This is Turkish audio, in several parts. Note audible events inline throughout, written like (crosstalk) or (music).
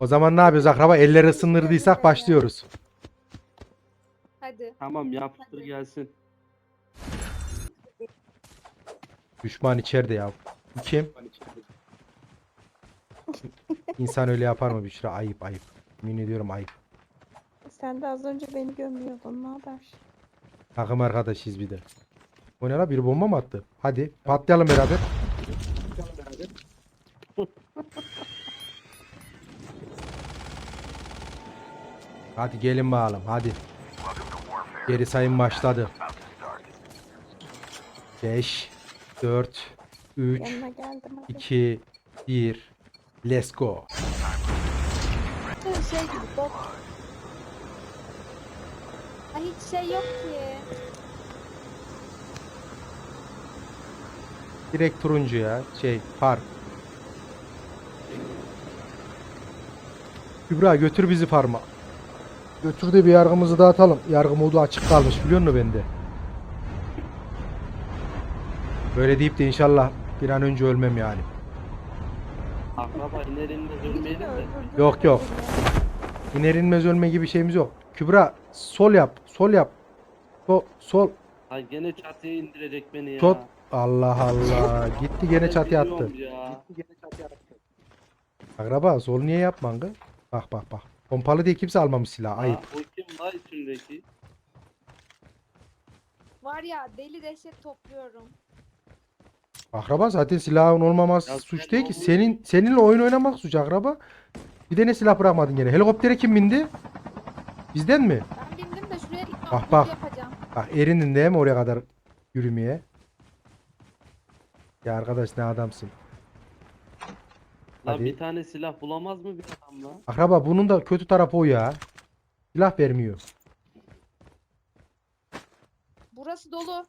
O zaman ne yapıyoruz akraba? Elleri ısındırdıysak başlıyoruz. Hadi. Tamam yapıştır gelsin. Düşman içeride ya. Bu kim? (laughs) İnsan öyle yapar mı Büşra? Ayıp ayıp. Yemin ediyorum ayıp. Sen de az önce beni gömüyordun. Ne haber? Takım arkadaşıyız bir de. O ne la? Bir bomba mı attı? Hadi patlayalım beraber. Hadi gelin bakalım hadi. Geri sayım başladı. 5 4 3 Yanına geldim. Hadi. 2 1 Let's go. Şey gibi bok. Ay hiç şey yok ki. Direkt turuncu ya. Şey fark. Kübra götür bizi farma. Götür de bir yargımızı dağıtalım. Yargı modu açık kalmış biliyor musun bende? Böyle deyip de inşallah bir an önce ölmem yani. Akraba iner inmez ölmeyelim de. Yok, yok. İner inmez ölme gibi şeyimiz yok. Kübra sol yap. Sol yap. Sol. sol. Ha gene çatıya indirecek beni ya. Sol. Allah Allah. Gitti gene çatıya attı. Ya. Akraba sol niye yapman kız? Bak bak bak. Pompalı diye kimse almamış silah. Ayıp. Ha, o kim var içindeki? Var ya deli dehşet topluyorum. Akraba zaten silahın olmaması Ya suç sen değil ki. oğlum- Senin seninle oyun oynamak suç akraba. Bir de ne silah bırakmadın gene. Helikoptere kim bindi? Bizden mi? Ben bindim de şuraya Bak, bak, bak. yapacağım. Bak erindin değil mi oraya kadar yürümeye? Ya arkadaş ne adamsın. Lan Hadi. bir tane silah bulamaz mı bir adam lan? Akraba bunun da kötü tarafı o ya. Silah vermiyor. Burası dolu.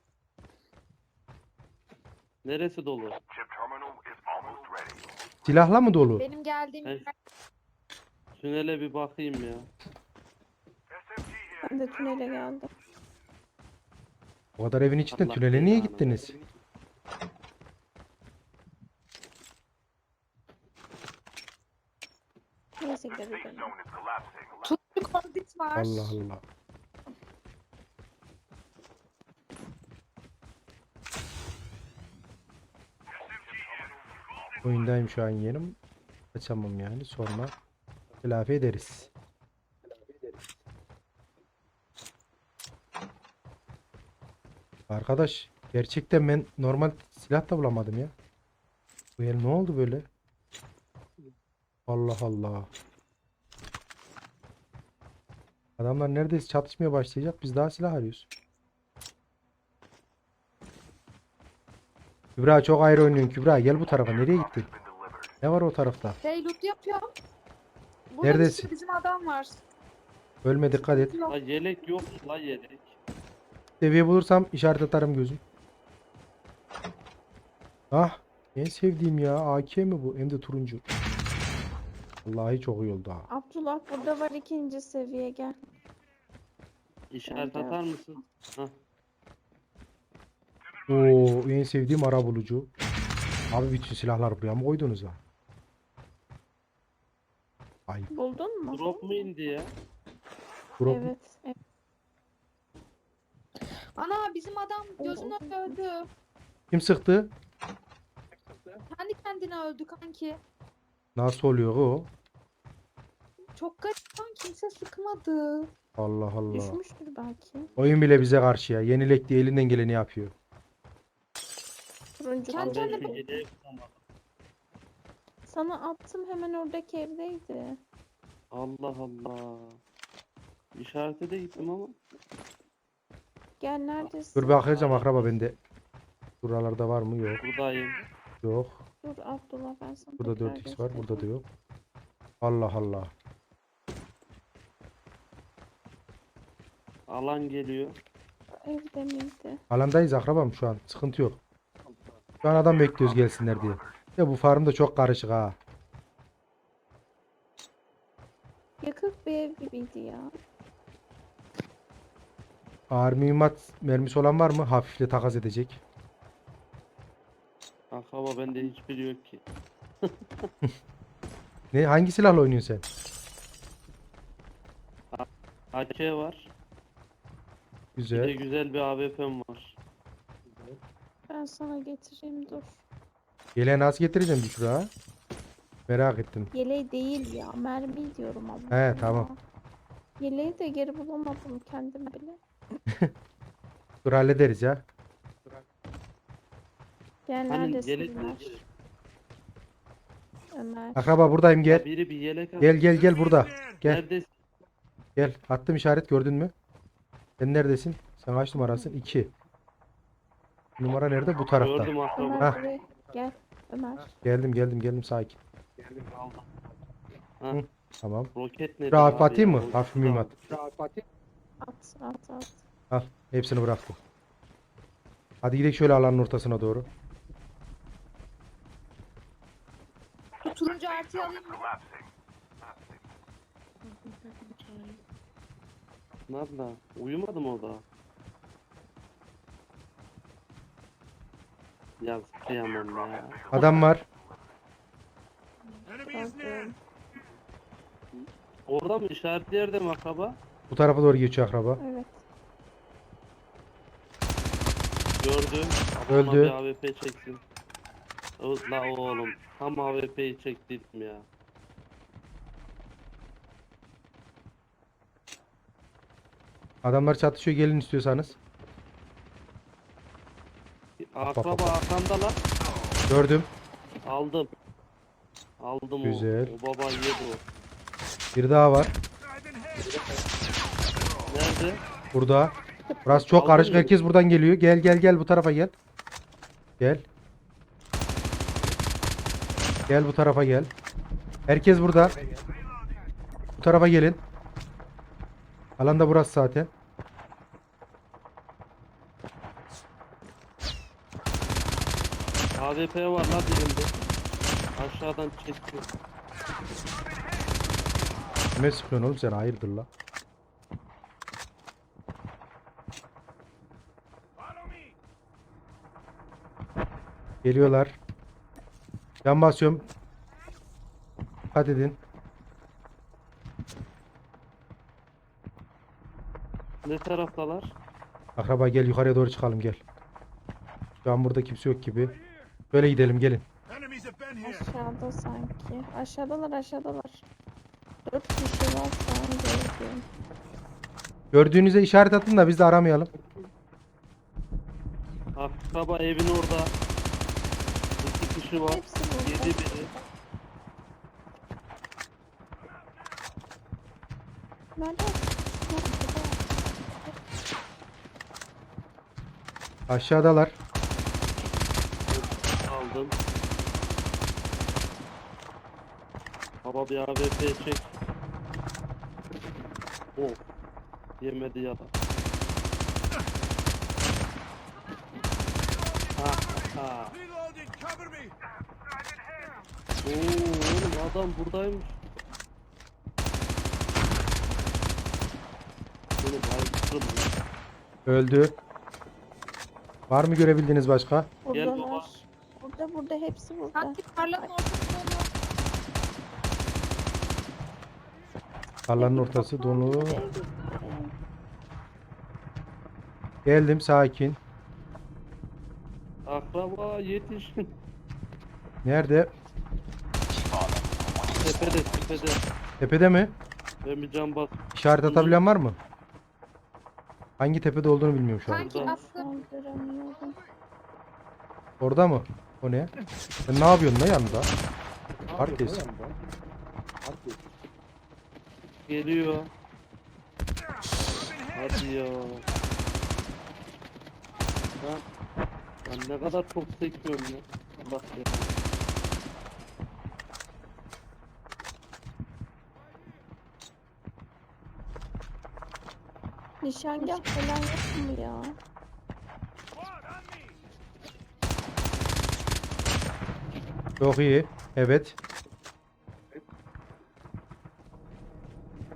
Neresi dolu? Silahla mı dolu? Benim geldiğim Ben- Tünele bir bakayım ya. Ben de tünele geldim. O kadar evin içinden Allah tünele niye belanı gittiniz? Neyse geri dönelim. Tutlu kondit var. Allah Allah. Oyundayım şu an yenim. Kaçamam yani sonra telafi ederiz. Arkadaş gerçekten ben normal silah da bulamadım ya. Bu el ne oldu böyle? Allah Allah. Adamlar neredeyse çatışmaya başlayacak. Biz daha silah arıyoruz. Kübra çok ayrı oynuyorsun Kübra. Gel bu tarafa. Nereye gittin? Ne var o tarafta? Şey loot yapıyorum. Burada Neredesin? bir sürü bizim adam var. Ölme dikkat et. La yelek yok la yelek. Seviye bulursam işaret atarım gözüm. Ah. En sevdiğim ya. AK mi bu? Hem de turuncu. Vallahi çok iyi oldu ha. Abdullah burada var ikinci seviye gel. İşaret Nerede? atar mısın? Hah. Oo, en sevdiğim ara bulucu. Abi bütün silahlar buraya mı koydunuz ha? Ay, Buldun mu? Drop mu indi ya? drop. Evet. evet. Ana bizim adam gözünü öldü. Kim sıktı? Kendi kendine öldü kanki. Nasıl oluyor o? Çok garip lan kimse sıkmadı. Allah Allah. Düşmüştür belki. Oyun bile bize karşı ya. Yenilek diye elinden geleni yapıyor. Turuncu Kendi buldum. kendine-. Sana attım hemen oradaki evdeydi. Allah Allah. İşarete de gittim ama. Gel neredesin? Dur bakacağım akraba bende. Buralarda var mı? Yok. Buradayım. Yok. Dur Abdullah ben sana Burada tekrar 4x var. Burada da yok. Allah Allah. Alan geliyor. Evde miydi? Alandayız akrabam şu an. Sıkıntı yok. Şu an adam bekliyoruz gelsinler diye. Ya bu farm da çok karışık ha. Yakık bir ev gibiydi ya. Ağır mühimmat mermisi olan var mı? Hafifle takas edecek. Akraba bende hiçbiri yok ki. (laughs) Ne hangi silahla oynuyorsun sen? AK var. Bir de Güzel. güzel bir AWP'm var. Ben sana getireyim dur. Yeleği nasıl getireceğim bir şuraya? Merak ettim. Yeleği değil ya. Mermi diyorum ama. He, tamam. Yeleği de geri bulamadım kendim bile. (laughs) Dur hallederiz ya. Gel Hani neredesin Ömer? Ömer. Akraba buradayım gel. biri bir yelek al. Gel gel gel burada. Gel Neredesin? gel. Attım işaret gördün mü? Sen neredesin? Sen kaç numarasın? 2. Numara nerede? Bu tarafta. Gördüm akraba. Ömer Hah. buraya gel. Ömer. Geldim geldim geldim sakin. Tamam. Roket ne? Bir hafif atayım mı? Hafif mühimmat. At at at. Al. Hepsini bıraktım. Hadi gidelim şöyle alanın ortasına doğru. Bu turuncu artıyı alayım mı? Nerede? Uyumadım orada. Ya kıyamam ya. Adam var. Orada mı? İşaretli yerde mi akraba? Bu tarafa doğru geçiyor akraba. Evet. Gördüm. Adama Öldü. Bir AWP çeksin. O- La oğlum. Tam AWP'yi çektiydim ya. Adamlar çatışıyor gelin istiyorsanız. Akraba arkanda lan. Gördüm. Aldım. Aldım Güzel. o. O baba yedi o. Bir daha var. Nerede? Burada. Burası çok Aldın karışık. mı? Herkes buradan geliyor. Gel gel gel bu tarafa gel. Gel. Gel bu tarafa gel. Herkes burada. Bu tarafa gelin. Alan da burası zaten. AWP var la birinde. Aşağıdan çekti. Kime sıkıyorsun oğlum sen? Hayırdır la? Geliyorlar. Yan basıyorum. Dikkat edin. Ne taraftalar? Akraba gel yukarıya doğru çıkalım gel. Şu an burada kimse yok gibi. Böyle gidelim gelin. Aşağıda sanki. Aşağıdalar aşağıdalar. Dört kişi var şu an gördüm. Gördüğünüze işaret atın da biz de aramayalım. Akraba evin orada. Kişi var. Hepsi burada. Yedi biri. Nerede? Nerede? Aşağıdalar. Aldım. Baba bir AWP çek. Oh. Yemedi ya da. Ha ha. Oo oğlum adam buradaymış. Oğlum Öldü. Var mı görebildiğiniz başka? Gel baba. Buradalar. Burada burada hepsi burada. Sanki tarlanın ortasında Tarlanın ortası dolu. Geldim sakin. Akraba yetişin. Nerede? Tepede tepede. Tepede mi? Ben bir cam bas. İşaret atabilen var mı? Hangi tepede olduğunu bilmiyorum şu an. sanki Burada. attı. Şu an göremiyorum. Orada mı? O ne? Sen ne yapıyorsun ne yanında? Herkes. Geliyor. Hadi ya. Ben, ben ne kadar çok sekiyorum ya. Allah ya. Nişangah falan yok mu ya? Çok iyi. Evet.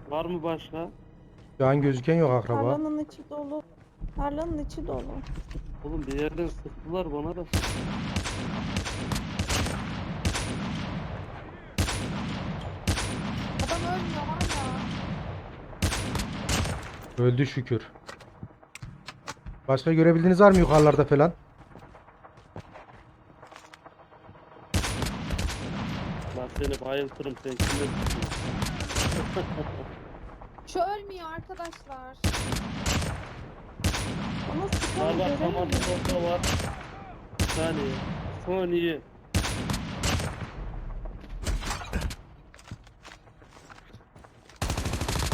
Var mı başka? Şu an gözüken yok akraba. Tarlanın içi dolu. Tarlanın içi dolu. Oğlum bir yerden sıktılar bana da. Adam ölmüyor hala. Öldü şükür. Başka görebildiğiniz var mı yukarılarda falan? Lan seni bayıltırım sen sıkıyorsun? Şu ölmüyor arkadaşlar. Ama Var var tamam orada var. Bir saniye. Saniye.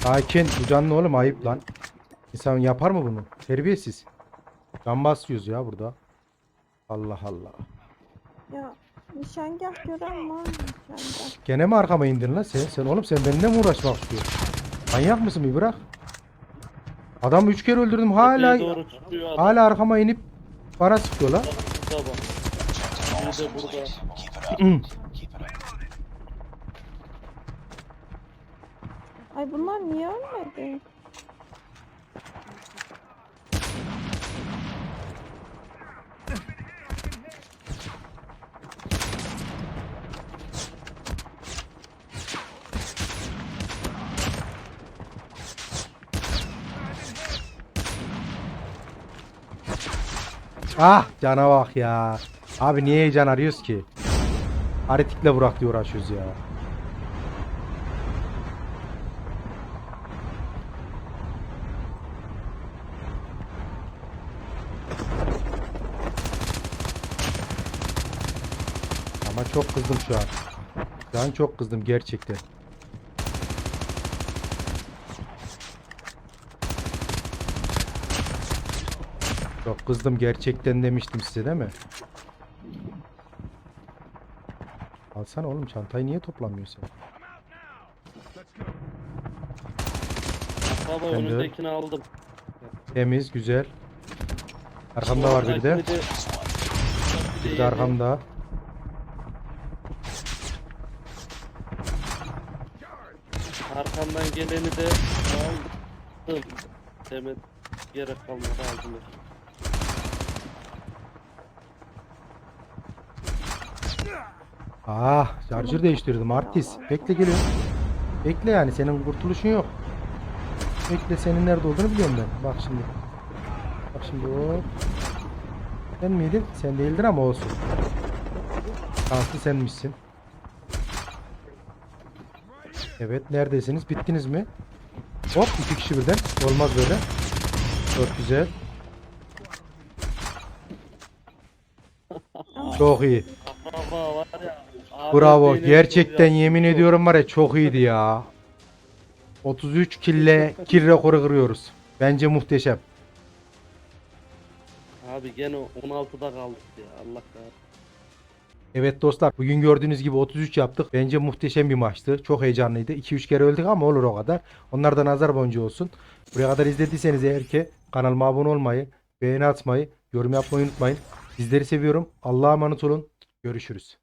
Sakin. Bu canlı oğlum ayıp lan. İnsan yapar mı bunu? Terbiyesiz. Can basıyoruz ya burada. Allah Allah. Ya nişangah gören var mı? Nişangah. Gene mi arkama indin lan sen? Sen oğlum sen benimle mi uğraşmak istiyorsun? Manyak mısın bir bırak. Adamı üç kere öldürdüm hala doğru adam. hala arkama inip bana sıkıyor lan. Bak burada bak. Bir de burada. Ay bunlar niye ölmedi? Ah cana bak ya. Abi niye heyecan arıyoruz ki? Haritikle Burak diye uğraşıyoruz ya. Ama çok kızdım şu an. An çok kızdım gerçekten. Kızdım gerçekten demiştim size değil mi? Alsana oğlum çantayı niye toplamıyorsun? Baba Ben de. önündekini aldım. Temiz, güzel. Arkamda var bir de. Bir de arkamda. Arkamdan geleni de aldım. Demet gerek kalmadı aldılar. Ah, charger değiştirdim artist. Bekle geliyorum. Bekle yani senin kurtuluşun yok. Bekle senin nerede olduğunu biliyorum ben. Bak şimdi. Bak şimdi hop. Sen miydin? Sen değildin ama olsun. Şanslı senmişsin. Evet neredesiniz? Bittiniz mi? Hop iki kişi birden. Olmaz böyle. Çok güzel. Çok iyi. Abi Bravo. Gerçekten yemin ediyorum var ya çok iyiydi ya. 33 kille kill rekoru kırıyoruz. Bence muhteşem. Abi gene 16'da kaldık ya Allah kahretsin. Evet dostlar bugün gördüğünüz gibi 33 yaptık. Bence muhteşem bir maçtı. Çok heyecanlıydı. 2-3 kere öldük ama olur o kadar. Onlar da nazar boncuğu olsun. Buraya kadar izlediyseniz eğer ki kanalıma abone olmayı, beğeni atmayı, yorum yapmayı unutmayın. Sizleri seviyorum. Allah'a emanet olun. Görüşürüz.